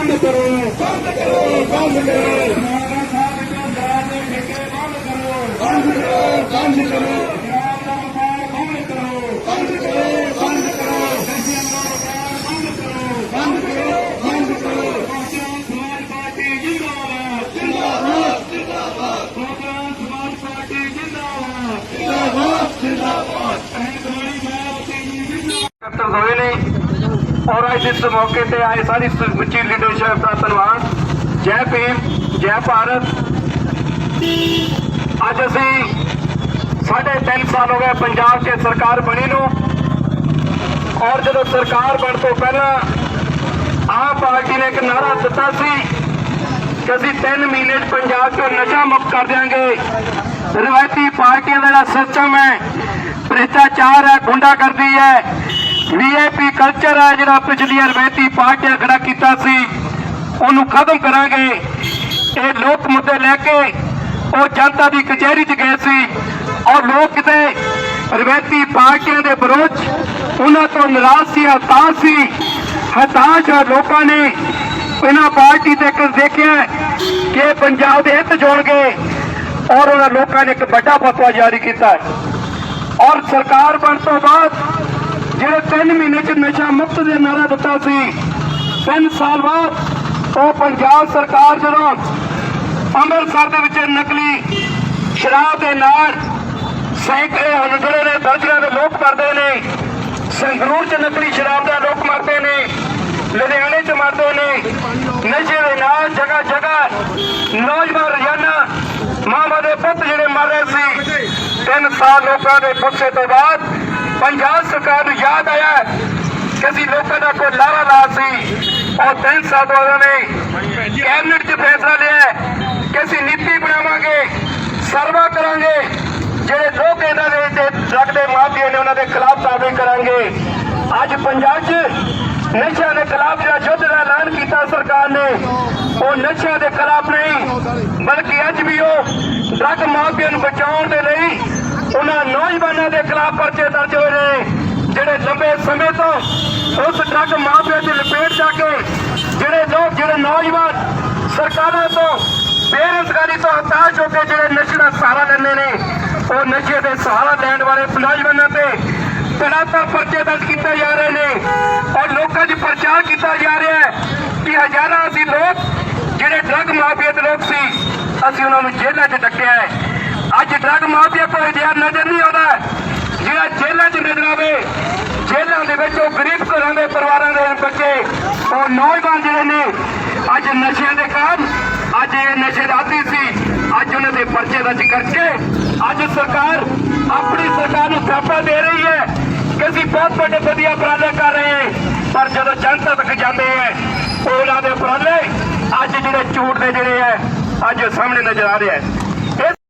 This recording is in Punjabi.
ਬੰਦ ਕਰੋ ਬੰਦ ਕਰੋ ਬੰਦ ਕਰੋ। ਮਾਰਾ ਸਾਹਿਬ ਜੋ ਦਰਾਂ ਦੇ ਠੇਕੇ ਬੰਦ ਕਰੋ ਬੰਦ ਕਰੋ। ਬੰਦ ਕਰੋ ਪੰਜਾਬ ਦਾ ਵਪਾਰ ਬੰਦ ਕਰੋ। ਬੰਦ ਕਰੋ ਬੰਦ ਕਰੋ। ਨਸ਼ਿਆਂ ਦਾ ਵਪਾਰ ਬੰਦ ਕਰੋ ਬੰਦ ਕਰੋ ਬੰਦ ਕਰੋ ਲੋਕਾਂ ਸਮਾਜ ਪਾਰਟੀ ਜਿੰਦਾਬਾਦ ਜਿੰਦਾਬਾਦ। ਜਿੰਦਾਬਾਦ ਲੋਕਾਂ ਸਮਾਜ ਪਾਰਟੀ ਜਿੰਦਾਬਾਦ। ਜਿੰਦਾਬਾਦ ਜਿੰਦਾਬਾਦ ਐਨਕਵਾਰੀ ਮੈਂ ਆਪਣੀ ਜਿੰਦਾਬਾਦ ਡਾਕਟਰ ਹੋਏ ਨੇ ਔਰ ਅੱਜ ਇਸ ਮੌਕੇ ਤੇ ਆਏ ਸਾਰੀ ਸਮੁੱਚੀ ਲੀਡਰਸ਼ਿਪ ਦਾ ਧੰਨਵਾਦ। ਜੈ ਭੀਮ, ਜੈ ਭਾਰਤ। ਅੱਜ ਅਸੀਂ ਸਾਢੇ ਤਿੰਨ ਸਾਲ ਹੋ ਗਏ ਪੰਜਾਬ 'ਚ ਸਰਕਾਰ ਬਣੀ ਨੂੰ। ਔਰ ਜਦੋਂ ਸਰਕਾਰ ਬਣ ਤੋਂ ਪਹਿਲਾਂ ਆਮ ਪਾਰਟੀ ਨੇ ਇੱਕ ਨਾਰਾ ਦਿੱਤਾ ਸੀ ਕਿ ਅਸੀਂ 3 ਮਹੀਨੇ 'ਚ ਪੰਜਾਬ 'ਚੋਂ ਨਸ਼ਾ ਮੁਕਤ ਕਰ ਦਿਆਂਗੇ। ਰਵਾਇਤੀ ਪਾਰਟੀਆਂ ਦਾ ਜਿਹੜਾ ਸਿਸਟਮ ਹੈ, ਭ੍ਰਿਸ਼ਟਾਚਾਰ ਹੈ, ਗੁੰਡਾਗਰਦੀ ਹੈ ਵੀਆਈਪੀ ਕਲਚਰ ਹੈ ਜਿਹੜਾ ਪਿਛਲੀਆਂ ਰਵਾਇਤੀ ਪਾਰਟੀਆਂ ਖੜਾ ਕੀਤਾ ਸੀ, ਉਹਨੂੰ ਖਤਮ ਕਰਾਂਗੇ। ਇਹ ਲੋਕ ਮੁੱਦੇ ਲੈ ਕੇ ਉਹ ਜਨਤਾ ਦੀ ਕਚਹਿਰੀ 'ਚ ਗਏ ਸੀ ਔਰ ਲੋਕ ਕਿਤੇ ਰਵਾਇਤੀ ਪਾਰਟੀਆਂ ਦੇ ਵਿਰੋਧ ਉਹਨਾਂ ਤੋਂ ਨਾਰਾਜ਼ ਸੀ ਹਤਾਸ਼ ਸੀ। ਹਤਾਸ਼ ਹੋਏ ਲੋਕਾਂ ਨੇ ਇਹਨਾਂ ਪਾਰਟੀ ਤੇ ਇੱਕ ਦੇਖਿਆ ਕਿ ਪੰਜਾਬ ਦੇ ਹਿੱਤ ਜੋੜਗੇ ਔਰ ਉਹਨਾਂ ਲੋਕਾਂ ਨੇ ਇੱਕ ਵੱਡਾ ਫਤਵਾ ਜਾਰੀ ਕੀਤਾ। ਔਰ ਸਰਕਾਰ ਬਣ ਤੋਂ ਬਾਅਦ ਜਿਹੜੇ 3 ਮਹੀਨੇ ਚ ਨਸ਼ਾ ਮੁਕਤ ਦੇ ਨਾਰਾ ਦਿੱਤਾ ਸੀ 3 ਸਾਲ ਬਾਅਦ ਉਹ ਪੰਜਾਬ ਸਰਕਾਰ ਜਦੋਂ ਅੰਮ੍ਰਿਤਸਰ ਦੇ ਵਿੱਚ ਨਕਲੀ ਸ਼ਰਾਬ ਦੇ ਨਾਲ ਸੈਂਕੜੇ ਹੰਡੜੇ ਨੇ ਦਰਜਨਾਂ ਦੇ ਲੋਕ ਮਰਦੇ ਨੇ, ਸੰਗਰੂਰ ਚ ਨਕਲੀ ਸ਼ਰਾਬ ਦਾ ਲੋਕ ਮਰਦੇ ਨੇ, ਲੁਧਿਆਣੇ ਚ ਮਰਦੇ ਨੇ, ਨਸ਼ੇ ਦੇ ਨਾਲ ਜਗ੍ਹਾ ਜਗ੍ਹਾ ਨੌਜਵਾਨ ਰੋਜ਼ਾਨਾ ਮਾਮਾ ਦੇ ਪੁੱਤ ਜਿਹੜੇ ਮਰ ਰਹੇ ਸੀ, ਤਿੰਨ ਸਾਲ ਲੋਕਾਂ ਦੇ ਪੁੱਛੇ ਤੋਂ ਬਾਅਦ ਪੰਜਾਬ ਸਰਕਾਰ ਨੂੰ ਯਾਦ ਆਇਆ ਕਿ ਅਸੀਂ ਲੋਕਾਂ ਦਾ ਕੋਈ ਲਾਰਾ ਲਾ ਸੀ। ਔਰ ਤਿੰਨ ਸਾਲ ਤੋਂ ਨੇ ਕੈਬਨਿਟ 'ਚ ਫੈਸਲਾ ਲਿਆ ਕਿ ਅਸੀਂ ਨੀਤੀ ਬਣਾਵਾਂਗੇ, ਸਰਵਾ ਕਰਾਂਗੇ। ਜਿਹੜੇ ਲੋਕ ਇਹਨਾਂ ਦੇ ਤੇ ਡਰੱਗ ਦੇ ਮਾਫੀਆ ਨੇ, ਉਹਨਾਂ ਦੇ ਖਿਲਾਫ ਕਾਰਵਾਈ ਕਰਾਂਗੇ। ਅੱਜ ਪੰਜਾਬ 'ਚ ਨਸ਼ਿਆਂ ਦੇ ਖਿਲਾਫ ਜਿਹੜਾ ਯੁੱਧ ਦਾ ਐਲਾਨ ਕੀਤਾ ਸਰਕਾਰ ਨੇ, ਉਹ ਨਸ਼ਿਆਂ ਦੇ ਖਿਲਾਫ ਨਹੀਂ, ਬਲਕਿ ਅੱਜ ਵੀ ਉਹ ਡਰੱਗ ਮਾਫੀਆ ਨੂੰ ਬਚਾਉਣ ਦੇ ਲਈ ਉਹਨਾਂ ਨੌਜਵਾਨਾਂ ਦੇ ਖਿਲਾਫ ਪਰਚੇ ਦਰਜ ਹੋਏ ਨੇ, ਜਿਹੜੇ ਲੰਬੇ ਸਮੇਂ ਤੋਂ ਉਸ ਡਰੱਗ ਮਾਫੀਆ ਦੀ ਲਪੇਟ ਜਾ ਕੇ ਜਿਹੜੇ ਲੋਕ, ਜਿਹੜੇ ਨੌਜਵਾਨ ਸਰਕਾਰਾਂ ਤੋਂ ਬੇਰੁਜ਼ਗਾਰੀ ਤੋਂ ਹਤਾਸ਼ ਹੋ ਕੇ ਜਿਹੜੇ ਨਸ਼ੇ ਦਾ ਸਹਾਰਾ ਲੈਂਦੇ ਨੇ, ਉਹ ਨਸ਼ੇ ਦੇ ਸਹਾਰਾ ਲੈਣ ਵਾਲੇ ਨੌਜਵਾਨਾਂ ਤੇ ਤੜਾਤੜ ਪਰਚੇ ਦਰਜ ਕੀਤੇ ਜਾ ਰਹੇ ਨੇ ਔਰ ਲੋਕਾਂ 'ਚ ਪ੍ਰਚਾਰ ਕੀਤਾ ਜਾ ਰਿਹਾ ਹੈ ਕਿ ਹਜ਼ਾਰਾਂ ਅਸੀਂ ਲੋਕ, ਜਿਹੜੇ ਡਰੱਗ ਮਾਫੀਆ ਦੇ ਲੋਕ ਸੀ, ਅਸੀਂ ਉਹਨਾਂ ਨੂੰ ਜੇਲ੍ਹਾਂ 'ਚ ਡੱਕਿਆ ਹੈ। ਅੱਜ ਡਰੱਗ ਮਾਫੀਆ ਕੋਈ ਜਿਹਾ ਨਜ਼ਰ ਨਹੀਂ ਆਉਂਦਾ। ਜਿਹੜਾ ਜੇਲ੍ਹਾਂ 'ਚ ਨਜ਼ਰ ਆਵੇ, ਜੇਲ੍ਹਾਂ ਦੇ ਵਿੱਚ ਉਹ ਗਰੀਬ ਘਰਾਂ ਦੇ ਪਰਿਵਾਰਾਂ ਦੇ ਬੱਚੇ, ਉਹ ਨੌਜਵਾਨ ਜਿਹੜੇ ਨੇ, ਅੱਜ ਨਸ਼ਿਆਂ ਦੇ ਕਾਰਨ, ਅੱਜ ਇਹ ਨਸ਼ੇ ਦਾ ਆਦੀ ਸੀ, ਅੱਜ ਉਹਨਾਂ ਦੇ ਪਰਚੇ ਦਰਜ ਕਰਕੇ, ਅੱਜ ਸਰਕਾਰ ਆਪਣੀ ਸਰਕਾਰ ਨੂੰ ਥਾਪਾ ਦੇ ਰਹੀ ਹੈ ਕਿ ਅਸੀਂ ਬਹੁਤ ਵੱਡੇ ਵਧੀਆ ਉਪਰਾਲੇ ਕਰ ਰਹੇ ਹਾਂ। ਪਰ ਜਦੋਂ ਜਨਤਾ ਤੱਕ ਜਾਂਦੇ ਹੈ ਉਹਨਾਂ ਦੇ ਉਪਰਾਲੇ ਅੱਜ ਜਿਹੜੇ ਝੂਠ ਦੇ ਜਿਹੜੇ ਹੈ, ਅੱਜ ਸਾਹਮਣੇ ਨਜ਼ਰ ਆ ਰਿਹਾ ਹੈ।